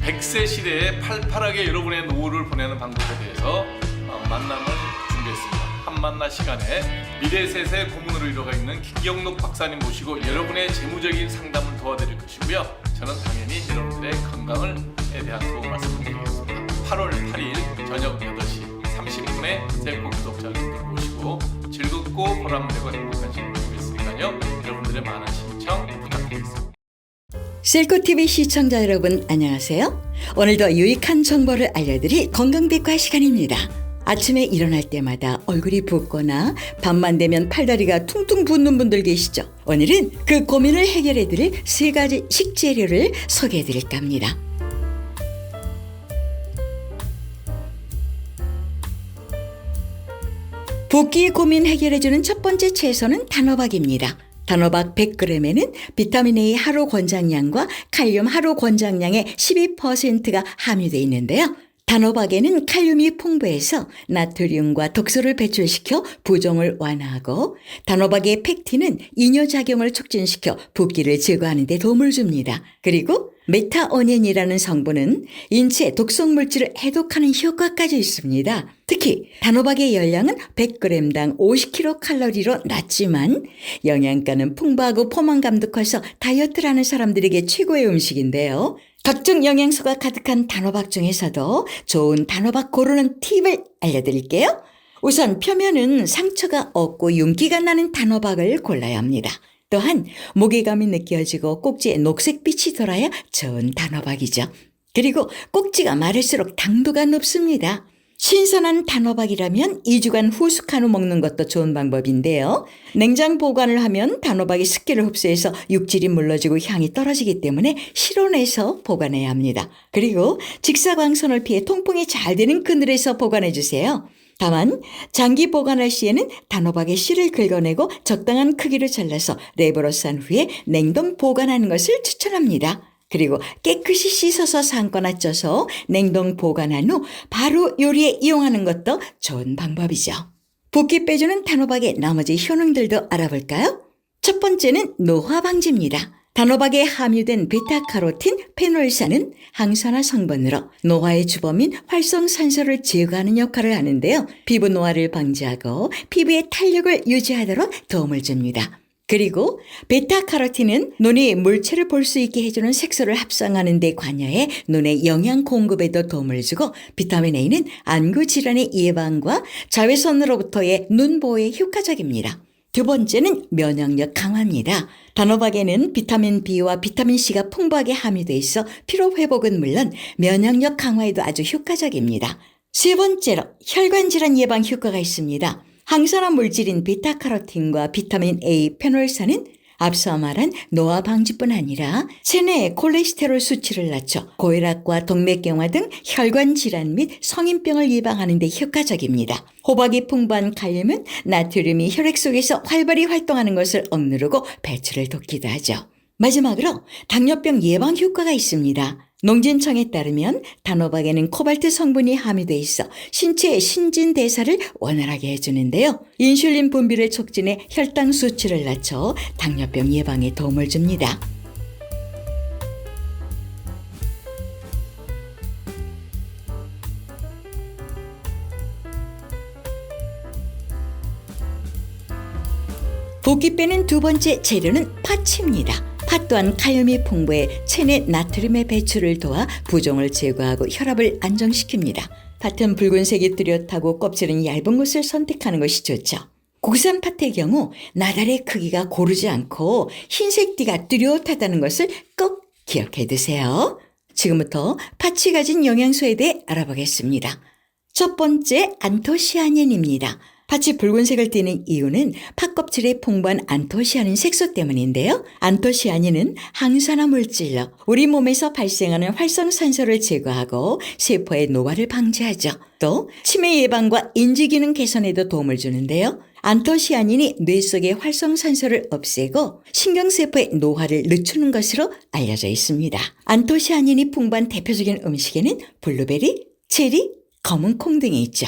백세 시대에 팔팔하게 여러분의 노후를 보내는 방법에 대해서 어, 만남을 준비했습니다. 한만나 시간에 미래셋의 고문으로 이루어가 있는 김경록 박사님 모시고 여러분의 재무적인 상담을 도와드릴 것이고요. 저는 당연히 여러분들의 건강을 에 대한 도움 말씀을 드리겠습니다. 8월 8일 저녁 8시 30분에 제꼭 구독자분들 모시고 즐겁고 보람되고 행복한 시간 되겠으니까요. 여러분들의 많은 부탁드리겠습니다. 셀코TV 시청자 여러분 안녕하세요. 오늘도 유익한 정보를 알려드릴 건강백과 시간입니다. 아침에 일어날 때마다 얼굴이 붓거나 밤만 되면 팔다리가 퉁퉁 붓는 분들 계시죠? 오늘은 그 고민을 해결해드릴 세 가지 식재료를 소개해드릴까 합니다. 붓기 고민 해결해주는 첫 번째 채소는 단호박입니다. 단호박 100g에는 비타민 A 하루 권장량과 칼륨 하루 권장량의 12%가 함유되어 있는데요. 단호박에는 칼륨이 풍부해서 나트륨과 독소를 배출시켜 부종을 완화하고 단호박의 팩틴은 이뇨작용을 촉진시켜 붓기를 제거하는 데 도움을 줍니다. 그리고 메타오닌이라는 성분은 인체 독성 물질을 해독하는 효과까지 있습니다. 특히 단호박의 열량은 100g당 50kcal로 낮지만 영양가는 풍부하고 포만감도 커서 다이어트를 하는 사람들에게 최고의 음식인데요. 각종 영양소가 가득한 단호박 중에서도 좋은 단호박 고르는 팁을 알려드릴게요. 우선 표면은 상처가 없고 윤기가 나는 단호박을 골라야 합니다. 또한 무게감이 느껴지고 꼭지에 녹색빛이 돌아야 좋은 단호박이죠. 그리고 꼭지가 마를수록 당도가 높습니다. 신선한 단호박이라면 2주간 후숙한 후 먹는 것도 좋은 방법인데요. 냉장 보관을 하면 단호박이 습기를 흡수해서 육질이 물러지고 향이 떨어지기 때문에 실온에서 보관해야 합니다. 그리고 직사광선을 피해 통풍이 잘 되는 그늘에서 보관해 주세요. 다만 장기 보관할 시에는 단호박의 씨를 긁어내고 적당한 크기로 잘라서 랩으로 싼 후에 냉동 보관하는 것을 추천합니다. 그리고 깨끗이 씻어서 삶거나 쪄서 냉동 보관한 후 바로 요리에 이용하는 것도 좋은 방법이죠. 붓기 빼주는 단호박의 나머지 효능들도 알아볼까요? 첫 번째는 노화 방지입니다. 단호박에 함유된 베타카로틴, 페놀산은 항산화 성분으로 노화의 주범인 활성산소를 제거하는 역할을 하는데요. 피부 노화를 방지하고 피부의 탄력을 유지하도록 도움을 줍니다. 그리고 베타카로틴은 눈이 물체를 볼 수 있게 해주는 색소를 합성하는 데 관여해 눈의 영양 공급에도 도움을 주고 비타민 A는 안구 질환의 예방과 자외선으로부터의 눈 보호에 효과적입니다. 두 번째는 면역력 강화입니다. 단호박에는 비타민 B와 비타민 C가 풍부하게 함유되어 있어 피로 회복은 물론 면역력 강화에도 아주 효과적입니다. 세 번째로 혈관 질환 예방 효과가 있습니다. 항산화 물질인 베타카로틴과 비타민 A, 페놀산은 앞서 말한 노화 방지뿐 아니라 체내 콜레스테롤 수치를 낮춰 고혈압과 동맥경화 등 혈관 질환 및 성인병을 예방하는 데 효과적입니다. 호박이 풍부한 칼륨은 나트륨이 혈액 속에서 활발히 활동하는 것을 억누르고 배출을 돕기도 하죠. 마지막으로 당뇨병 예방 효과가 있습니다. 농진청에 따르면 단호박에는 코발트 성분이 함유돼 있어 신체의 신진 대사를 원활하게 해주는데요. 인슐린 분비를 촉진해 혈당 수치를 낮춰 당뇨병 예방에 도움을 줍니다. 붓기 빼는 두 번째 재료는 팥입니다. 팥 또한 칼륨이 풍부해 체내 나트륨의 배출을 도와 부종을 제거하고 혈압을 안정시킵니다. 팥은 붉은색이 뚜렷하고 껍질은 얇은 것을 선택하는 것이 좋죠. 국산 팥의 경우 나달의 크기가 고르지 않고 흰색 띠가 뚜렷하다는 것을 꼭 기억해 두세요. 지금부터 팥이 가진 영양소에 대해 알아보겠습니다. 첫 번째 안토시아닌입니다. 팥이 붉은색을 띠는 이유는 팥 껍질에 풍부한 안토시아닌 색소 때문인데요. 안토시아닌은 항산화 물질로 우리 몸에서 발생하는 활성산소를 제거하고 세포의 노화를 방지하죠. 또 치매 예방과 인지 기능 개선에도 도움을 주는데요. 안토시아닌이 뇌 속의 활성산소를 없애고 신경세포의 노화를 늦추는 것으로 알려져 있습니다. 안토시아닌이 풍부한 대표적인 음식에는 블루베리, 체리, 검은 콩 등이 있죠.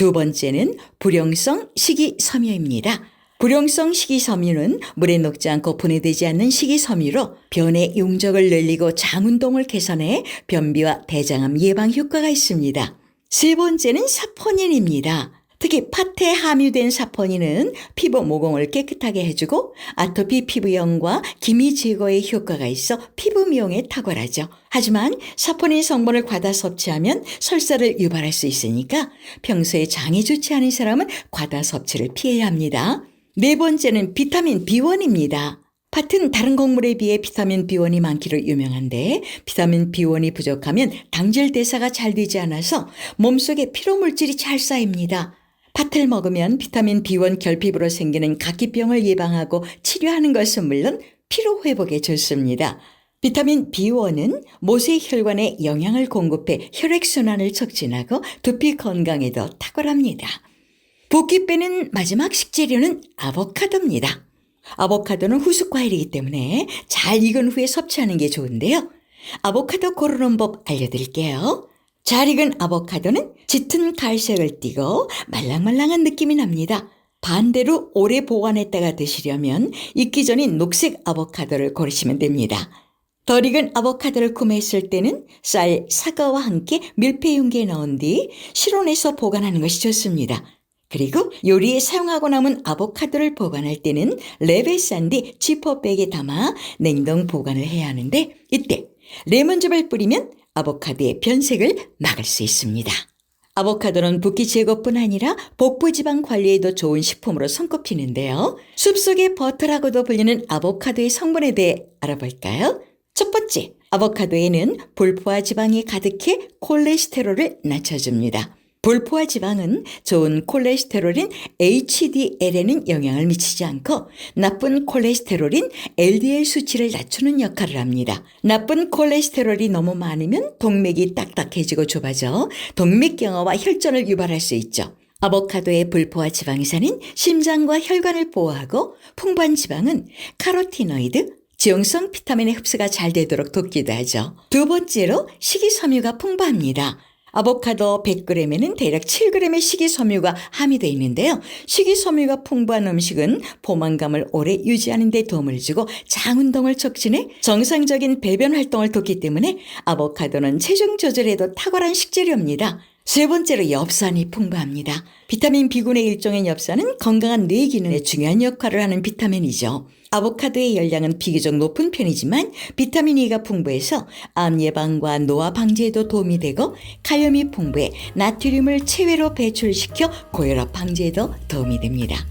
두 번째는 불용성 식이섬유입니다. 불용성 식이섬유는 물에 녹지 않고 분해되지 않는 식이섬유로 변의 용적을 늘리고 장운동을 개선해 변비와 대장암 예방 효과가 있습니다. 세 번째는 사포닌입니다. 특히 팥에 함유된 사포닌은 피부 모공을 깨끗하게 해주고 아토피 피부염과 기미 제거에 효과가 있어 피부 미용에 탁월하죠. 하지만 사포닌 성분을 과다 섭취하면 설사를 유발할 수 있으니까 평소에 장이 좋지 않은 사람은 과다 섭취를 피해야 합니다. 네 번째는 비타민 B1입니다. 팥은 다른 곡물에 비해 비타민 B1이 많기로 유명한데 비타민 B1이 부족하면 당질 대사가 잘 되지 않아서 몸속에 피로 물질이 잘 쌓입니다. 팥을 먹으면 비타민 B1 결핍으로 생기는 각기병을 예방하고 치료하는 것은 물론 피로 회복에 좋습니다. 비타민 B1은 모세 혈관에 영양을 공급해 혈액순환을 촉진하고 두피 건강에도 탁월합니다. 붓기 빼는 마지막 식재료는 아보카도입니다. 아보카도는 후숙 과일이기 때문에 잘 익은 후에 섭취하는 게 좋은데요. 아보카도 고르는 법 알려드릴게요. 잘 익은 아보카도는 짙은 갈색을 띠고 말랑말랑한 느낌이 납니다. 반대로 오래 보관했다가 드시려면 익기 전인 녹색 아보카도를 고르시면 됩니다. 덜 익은 아보카도를 구매했을 때는 쌀, 사과와 함께 밀폐 용기에 넣은 뒤 실온에서 보관하는 것이 좋습니다. 그리고 요리에 사용하고 남은 아보카도를 보관할 때는 랩에 싼 뒤 지퍼백에 담아 냉동 보관을 해야 하는데 이때 레몬즙을 뿌리면 아보카도의 변색을 막을 수 있습니다. 아보카도는 붓기 제거뿐 아니라 복부 지방 관리에도 좋은 식품으로 손꼽히는데요. 숲속의 버터라고도 불리는 아보카도의 성분에 대해 알아볼까요? 첫 번째, 아보카도에는 불포화 지방이 가득해 콜레스테롤을 낮춰줍니다. 불포화 지방은 좋은 콜레스테롤인 HDL에는 영향을 미치지 않고 나쁜 콜레스테롤인 LDL 수치를 낮추는 역할을 합니다. 나쁜 콜레스테롤이 너무 많으면 동맥이 딱딱해지고 좁아져 동맥경화와 혈전을 유발할 수 있죠. 아보카도의 불포화 지방산은 심장과 혈관을 보호하고 풍부한 지방은 카로티노이드, 지용성 비타민의 흡수가 잘 되도록 돕기도 하죠. 두 번째로 식이섬유가 풍부합니다. 아보카도 100g에는 대략 7g의 식이섬유가 함유되어 있는데요. 식이섬유가 풍부한 음식은 포만감을 오래 유지하는 데 도움을 주고 장운동을 촉진해 정상적인 배변 활동을 돕기 때문에 아보카도는 체중 조절에도 탁월한 식재료입니다. 세 번째로 엽산이 풍부합니다. 비타민 B군의 일종의 엽산은 건강한 뇌 기능에 중요한 역할을 하는 비타민이죠. 아보카도의 열량은 비교적 높은 편이지만 비타민 E가 풍부해서 암 예방과 노화 방지에도 도움이 되고 칼륨이 풍부해 나트륨을 체외로 배출시켜 고혈압 방지에도 도움이 됩니다.